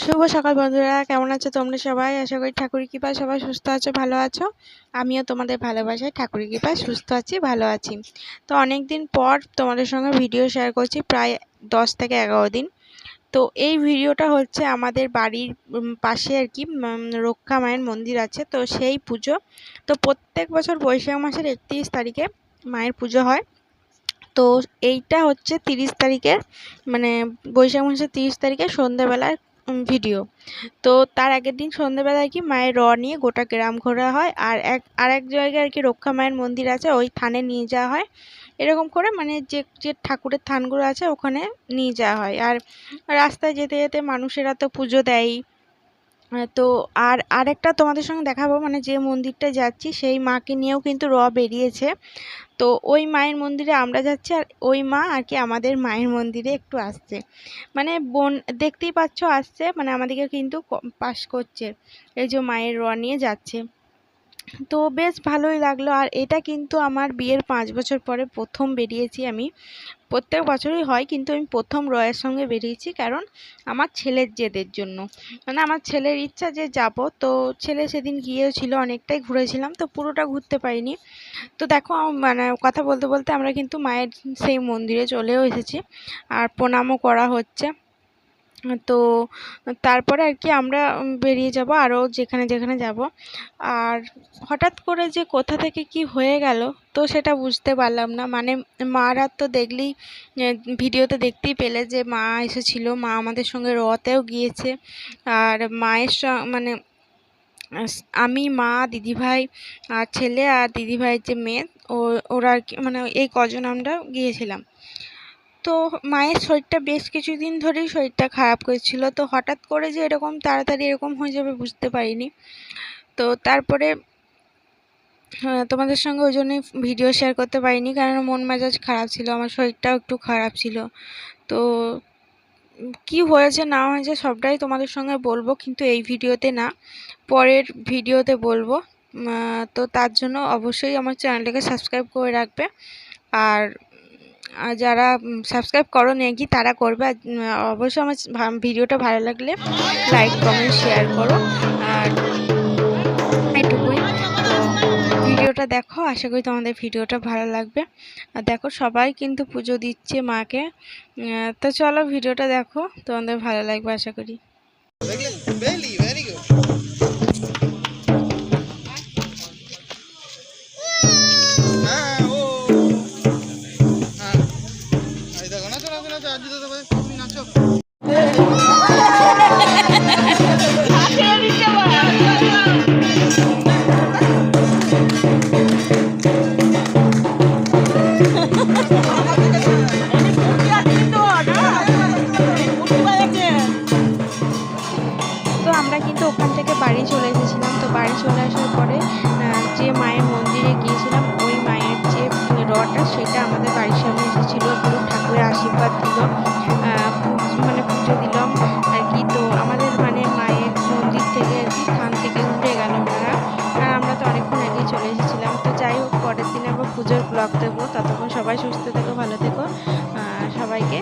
শুভ সকাল বন্ধুরা, কেমন আছো তোমরা সবাই? আশা করি ঠাকুরের কৃপায় সবাই সুস্থ আছো, ভালো আছো। আমিও তোমাদের ভালোবাসায় ঠাকুরের কৃপায় সুস্থ আছি, ভালো আছি। তো অনেক দিন পর তোমাদের সঙ্গে ভিডিও শেয়ার করছি, প্রায় দশ থেকে এগারো দিন। তো এই ভিডিওটা হচ্ছে আমাদের বাড়ির পাশে আর কি রক্ষা মায়ের মন্দির আছে। তো সেই পুজো, তো প্রত্যেক বছর বৈশাখ মাসের একত্রিশ তারিখে মায়ের পুজো হয়। তো এইটা হচ্ছে তিরিশ তারিখের মানে বৈশাখ মাসের তিরিশ তারিখে সন্ধ্যেবেলার ভিডিও। তো তার আগের দিন সন্ধ্যেবেলায় কি মায়ের র নিয়ে গোটা গ্রাম ঘোরা হয় আর এক আর এক জায়গায় আর কি রক্ষা মায়ের মন্দির আছে, ওই থানে নিয়ে যাওয়া হয়। এরকম করে মানে যে যে ঠাকুরের থানগুলো আছে ওখানে নিয়ে যাওয়া হয়। আর রাস্তায় যেতে যেতে মানুষেরা তো পুজো দেয়ই। তো আর, আরেকটা তোমাদের সঙ্গে দেখাবো মানে যে মন্দিরটা যাচ্ছি, সেই মাকে নিয়েও কিন্তু র বেরিয়েছে। তো ওই মায়ের মন্দিরে আমরা যাচ্ছি, আর ওই মা আর কি আমাদের মায়ের মন্দিরে একটু আসছে। মানে বোন, দেখতেই পাচ্ছ, আসছে মানে আমাদেরকে কিন্তু পাশ করছে। এই যে মায়ের র নিয়ে যাচ্ছে। তো বেশ ভালোই লাগল। আর এটা কিন্তু আমার বিয়ের পাঁচ বছর পরে প্রথম বেরিয়েছি আমি। প্রত্যেক বছরই হয়, কিন্তু আমি প্রথম রয়ের সঙ্গে বেরিয়েছি কারণ আমার ছেলের জেদের জন্য। মানে আমার ছেলের ইচ্ছা যে যাব, তো ছেলে সেদিন গিয়েছিল অনেকটাই ঘুরেছিলাম, তো পুরোটা ঘুরতে পারিনি। তো দেখো মানে কথা বলতে বলতে আমরা কিন্তু মায়ের সেই মন্দিরে চলেও এসেছি। আর প্রণামও করা হচ্ছে। তো তারপরে আর কি আমরা বেরিয়ে যাব আরও যেখানে যেখানে যাব। আর হঠাৎ করে যে কোথা থেকে কি হয়ে গেল তো সেটা বুঝতে পারলাম না। মানে মারা তো দেখলেই ভিডিওতে দেখতেই পেলে যে মা এসেছিল, মা আমাদের সঙ্গে রতেও গিয়েছে। আর মায়ের মানে আমি, মা, দিদিভাই, আর ছেলে আর দিদিভাইয়ের যে মেয়ে, ও, ওরা আর কি মানে এই কজন আমরা গিয়েছিলাম। তো মায়ের শরীরটা বেশ কিছুদিন ধরেই শরীরটা খারাপ করছিল। তো হঠাৎ করে যে এরকম তাড়াতাড়ি এরকম হয়ে যাবে বুঝতে পারিনি। তো তারপরে তোমাদের সঙ্গে ওই জন্যই ভিডিও শেয়ার করতে পারিনি কারণ মন মেজাজ খারাপ ছিল, আমার শরীরটাও একটু খারাপ ছিল। তো কি হয়েছে না হয়েছে সবটাই তোমাদের সঙ্গে বলব, কিন্তু এই ভিডিওতে না, পরের ভিডিওতে বলব। তো তার জন্য অবশ্যই আমার চ্যানেলটাকে সাবস্ক্রাইব করে রাখবে। আর যারা সাবস্ক্রাইব করো নাকি তারা করবে? অবশ্যই আমার ভিডিওটা ভালো লাগলে লাইক কমেন্ট শেয়ার করো। আর এটুকুই। ভিডিওটা দেখো, আশা করি তোমাদের ভিডিওটা ভালো লাগবে। আর দেখো, সবাই কিন্তু পুজো দিচ্ছে মাকে। তো চলো ভিডিওটা দেখো, তোমাদের ভালো লাগবে আশা করি। বাড়ি চলে তো বাড়ি চলে আসার পরে যে মায়ের মন্দিরে গিয়েছিলাম, ওই মায়ের যে সেটা আমাদের বাড়ির সামনে আশীর্বাদ দিল মানে পুজো দিল। আর কি, তো আমাদের মানে মায়ের মন্দির থেকে আর কি স্থান থেকে উঠে গেল ওনারা। আর আমরা তো অনেকক্ষণ আগেই চলে এসেছিলাম। তো যাই হোক, পরের দিন আবার পুজোর ব্লগ দেবো ততক্ষণ সবাই সুস্থ থেকো, ভালো থেকো সবাইকে।